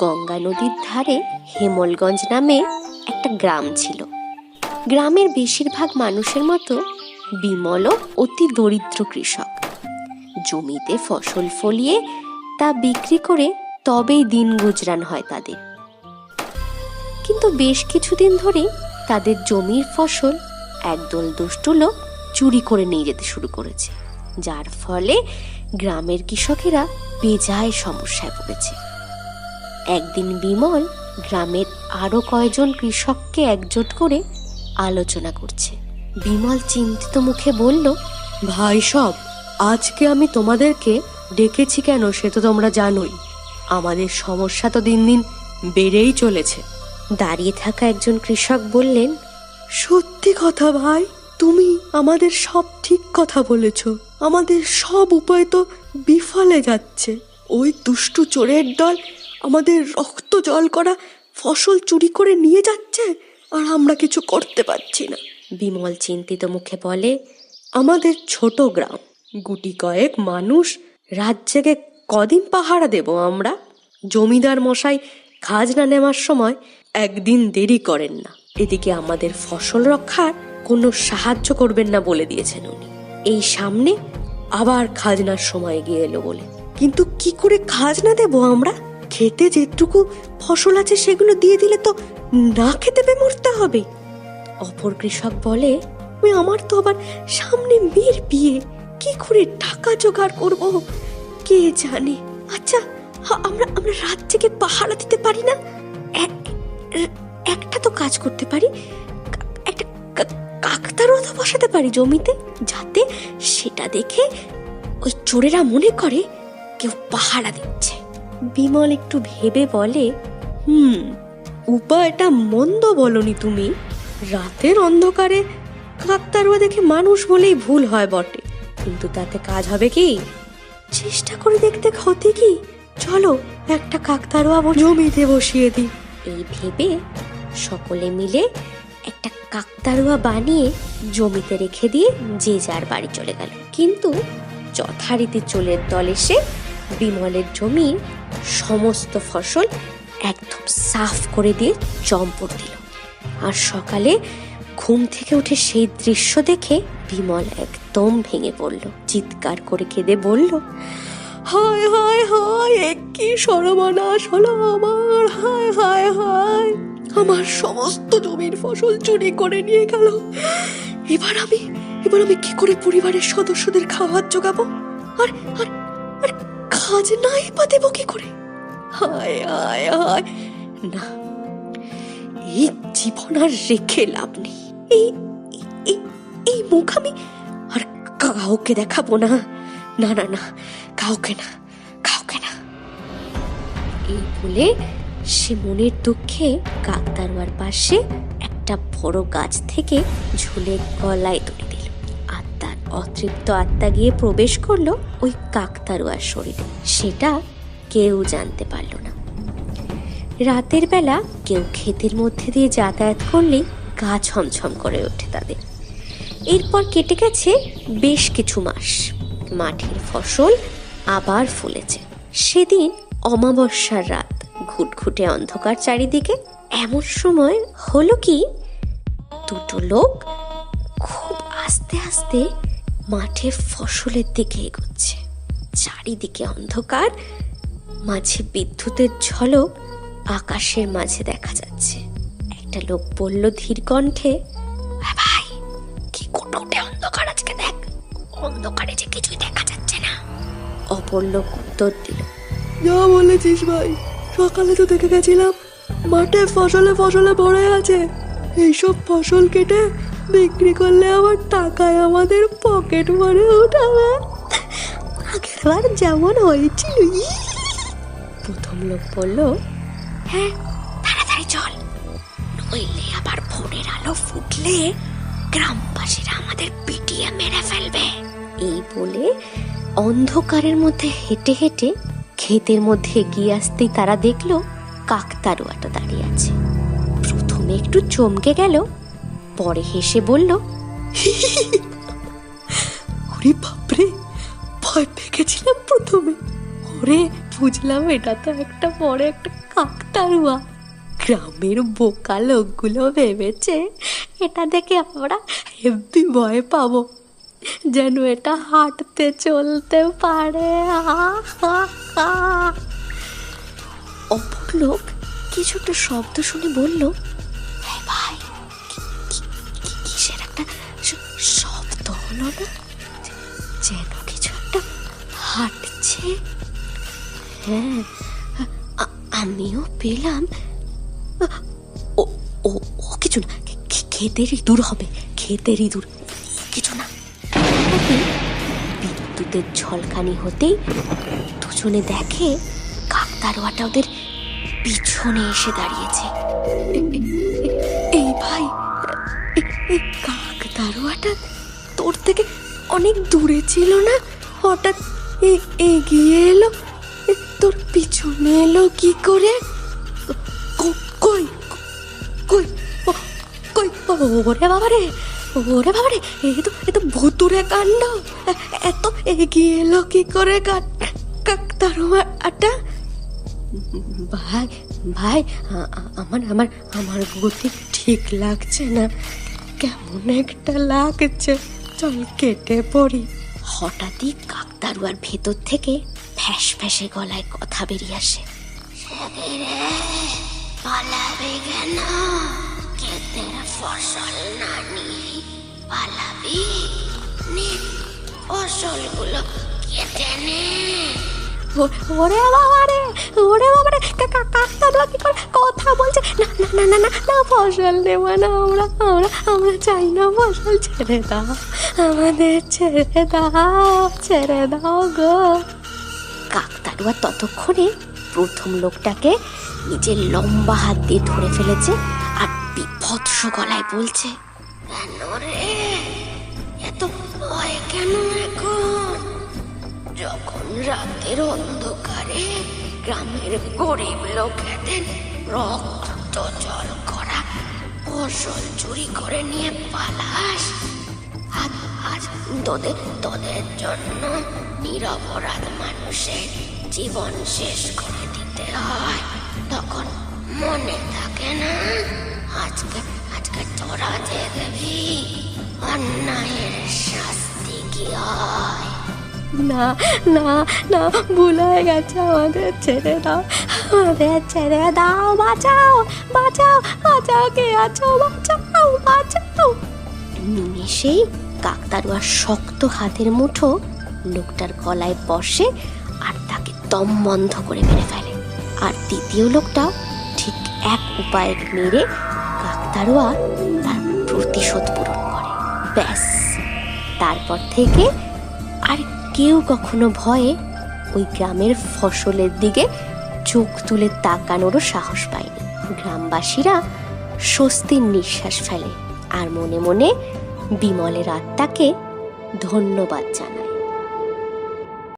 গঙ্গা নদীর ধারে হেমলগঞ্জ নামে একটা গ্রাম ছিল। গ্রামের বেশিরভাগ মানুষের মতো বিমলও অতি দরিদ্র কৃষক। জমিতে ফসল ফলিয়ে তা বিক্রি করে তবেই দিন গুজরান হয় তাদের। কিন্তু বেশ কিছুদিন ধরে তাদের জমির ফসল একদল দুষ্টু লোক চুরি করে নিয়ে যেতে শুরু করেছে, যার ফলে গ্রামের কৃষকেরা বেজায় সমস্যায় পড়েছে। একদিন বিমল গ্রামের আরও কয়জন কৃষককে একজোট করে আলোচনা করছে। বিমল চিন্তিত মুখে বলল ভাই সব আজকে আমি তোমাদেরকে ডেকেছি কেন সে তো তোমরা জানোই। আমাদের সমস্যা তো দিন দিন বেড়েই চলেছে। দাঁড়িয়ে থাকা একজন কৃষক বললেন সত্যি কথা ভাই তুমি আমাদের সব ঠিক কথা বলেছ। আমাদের সব উপায় তো বিফলে যাচ্ছে। ওই দুষ্টু চোরের দল আমাদের রক্ত জল করা ফসল চুরি করে নিয়ে যাচ্ছে আর আমরা কিছু করতে পারছি না। বিমল চিন্তিত মুখে বলে আমাদের ছোট গ্রাম গুটি কয়েক মানুষ রাত জেগে কদিন পাহারা দেব আমরা? জমিদার মশাই খাজনা নেওয়ার সময় একদিন দেরি করেন না। এদিকে আমাদের ফসল রক্ষার কোনো সাহায্য করবেন না বলে দিয়েছেন উনি। এই সামনে আবার খাজনার সময় গিয়ে এলো বলে। কিন্তু কি করে খাজনা দেব আমরা? খেতে যেটুকু ফসল আছে সেগুলো দিয়ে দিলে তো না খেতে পেয়ে মরতে হবে। অপর কৃষক বলে, "ওই আমার তো আবার সামনে মেয়ের বিয়ে। কি করে টাকা জোগাড় করব? কে জানে? আচ্ছা আমরা আমরা রাত থেকে পাহারা দিতে পারি না? এক- একটা তো কাজ করতে পারি। একটা কাকতারও তো বসাতে পারি জমিতে, যাতে সেটা দেখে ওই চোরেরা মনে করে কেউ পাহারা দিচ্ছে। বিমল একটু ভেবে বলে হুম উপায়টা মন্দ বলনি তুমি। রাতের অন্ধকারে কাকতারুয়া দেখে মানুষ বলেই ভুল হয় বটে। কিন্তু তাতে কাজ হবে কি? চেষ্টা করে দেখতে ক্ষতি কি? চলো একটা কাকতারুয়া জমিতে বসিয়ে দিই। এই ভেবে সকলে মিলে একটা কাকতারুয়া বানিয়ে জমিতে রেখে দিয়ে যে যার বাড়ি চলে গেল। কিন্তু যথারীতি চোলের দল এসে বিমলের জমির সমস্ত ফসল একদম সাফ করে দিয়ে চম্পট দিল। আর সকালে ঘুম থেকে উঠে সেই দৃশ্য দেখে বিমল একদম ভেঙে পড়ল। চিৎকার করে কেঁদে বলল, হায় হায় হায় কি সর্বনাশ হলো আমার? হায় হায় হায়, আমার সমস্ত জমির ফসল চুরি করে নিয়ে গেল। এবার আমি এবার আমি কি করে পরিবারের সদস্যদের খাবার জোগাবো? আর আর খাজনাই বা দেবো কি করে? হায় হায় হায়। না, এই জীবন আর রেখে লাভ নেই। এই এই মুখ আমি আর কাউকে দেখাবো না। না না না, কাউকে না কাউকে না। এই বলে সে মনের দুঃখে কাকতারুয়ার পাশে একটা বড় গাছ থেকে ঝুলে গলায় তুলে। অতৃপ্ত আত্মা গিয়ে প্রবেশ করল ওই কাকতারুয়ার শরীরে। সেটা কেউ জানতে পারল না। রাতের বেলা কেউ ক্ষেতের মধ্যে দিয়ে যাতায়াত করলেই গা ছমছম করে ওঠে তাদের। এরপর কেটে গেছে বেশ কিছু মাস। মাঠের ফসল আবার ফুলেছে। সেদিন অমাবস্যার রাত। ঘুটঘুটে অন্ধকার চারিদিকে। এমন সময় হলো কি, দুটো লোক খুব আস্তে আস্তে মাঠে ফসলের দিকে এগোচ্ছে। চারিদিকে অন্ধকার, মাঝে বিদ্যুতের ঝলক, আকাশের মাঝে দেখা যাচ্ছে। একটা লোক বলল ধীর কণ্ঠে ভাই, কি কুটকুটে অন্ধকার আজকে দেখ। অন্ধকারে যে কিছুই দেখা যাচ্ছে না। অপর লোক উত্তর দিল, যা বলেছিস ভাই, সকালে তো দেখে গেছিলাম, মাঠে ফসলে ফসলে ভরে আছে। এইসব ফসল কেটে বিক্রি করলে আবার টাকায় আমাদের পকেট ভরে উঠাবে। আগের বার যেমন হয়েছিল প্রথম লোক বলল হ্যাঁ তাড়াতাড়ি চল। নইলে আবার ভোরের আলো ফুটলে গ্রামবাসীরা আমাদের পিটিয়ে মেরে ফেলবে। এই বলে অন্ধকারের মধ্যে হেঁটে হেঁটে ক্ষেতের মধ্যে এগিয়ে আসতেই তারা দেখল কাকতারুয়াটা দাঁড়িয়ে আছে। প্রথমে একটু চমকে গেল পরে হেসে বলল, ওরে বাপরে, ভয় পেয়ে প্রথমে। ওরে, বুঝলাম এটা তো একটা বড় একটা কাকতারুয়া গ্রামের বোকা লোকগুলো ভেবেছে, এটা দেখে আমরা হেব্বি ভয় পাবো। যেন এটা হাঁটতে চলতে পারে। অপর লোক কিছু একটা শব্দ শুনে বলল হলো না যেন কিছু একটা হাঁটছে। হ্যাঁ আমিও পেলাম। ও ও কিছু না, খে- খে- ক্ষেতেরই দূর হবে, ক্ষেতেরই দূর। কিছু না। বিদ্যুতের ঝলকানি হতেই দুজনে দেখে কাকতারোয়াটা ওদের পিছনে এসে দাঁড়িয়েছে। এই ভাই কাকতারোয়াটা তোর থেকে অনেক দূরে ছিল না? হঠাৎ এগিয়ে এলো। তোর পিছনে এলো কি করে? কই কই কই ওরে বাবা রে ওরে বাবা রে এ তো এ তো ভুতুরে কাণ্ড। এত এগিয়ে এলো কি করে কাকতারুয়াটা ভাই ভাই, আ- আমার আমার আমার গতি ঠিক লাগছে না। কেমন একটা লাগছে। চল কেটে পড়ি। হঠাৎই কাকতারুয়ার ভেতর থেকে ফ্যাস ফ্যাসে গলায় কথা বেরিয়ে আসে। পালাবে কেন? ক্ষেতের ফসল না নিয়ে পালাবি নে? ফসলগুলো কেটে নে। ওরে বাবা রে, ওরে বাবা রে কাকতারুয়া কি করে? কথা বলছে। না না না না না ফসল নেব না আমরা আমরা আমরা চাই না ফসল। ছেড়ে দাও, আমাদের ছেড়ে দাও ছেড়ে দাও গো। কাকতাড়ুয়া ততক্ষণে প্রথম লোকটাকে নিজের লম্বা হাত দিয়ে ধরে ফেলেছে আর বিভৎস গলায় বলছে রে রাতের অন্ধকারে গ্রামের গরিব লোকেদের রক্ত জল করা, ফসল চুরি করে নিয়ে পালাস। আজ আজ তোদের তোদের জন্য নিরপরাধ মানুষের জীবন শেষ করে দিতে হয়। তখন মনে থাকে না, আজকে আজকে তোরা দেখবি অন্যায়ের শাস্তি কি হয়? না না না, ভুল হয়ে গেছে আমাদের, ছেড়ে দাও, আমাদের ছেড়ে দাও, বাঁচাও বাঁচাও বাঁচাও, কে আছো? বাঁচাও বাঁচাও। নিমেষেই কাকতারুয়ার শক্ত হাতের মুঠো লোকটার গলায় বসে আর তাকে দম বন্ধ করে মেরে ফেলে। আর দ্বিতীয় লোকটাও ঠিক এক উপায়ে মেরে কাকতারুয়া তার প্রতিশোধ পূরণ করে। ব্যাস। তারপর থেকে কেউ কখনো ভয়ে ওই গ্রামের ফসলের দিকে চোখ তুলে তাকানোরও সাহস পায়নি। গ্রামবাসীরা স্বস্তির নিঃশ্বাস ফেলে আর মনে মনে বিমলের আত্মাকে ধন্যবাদ জানায়।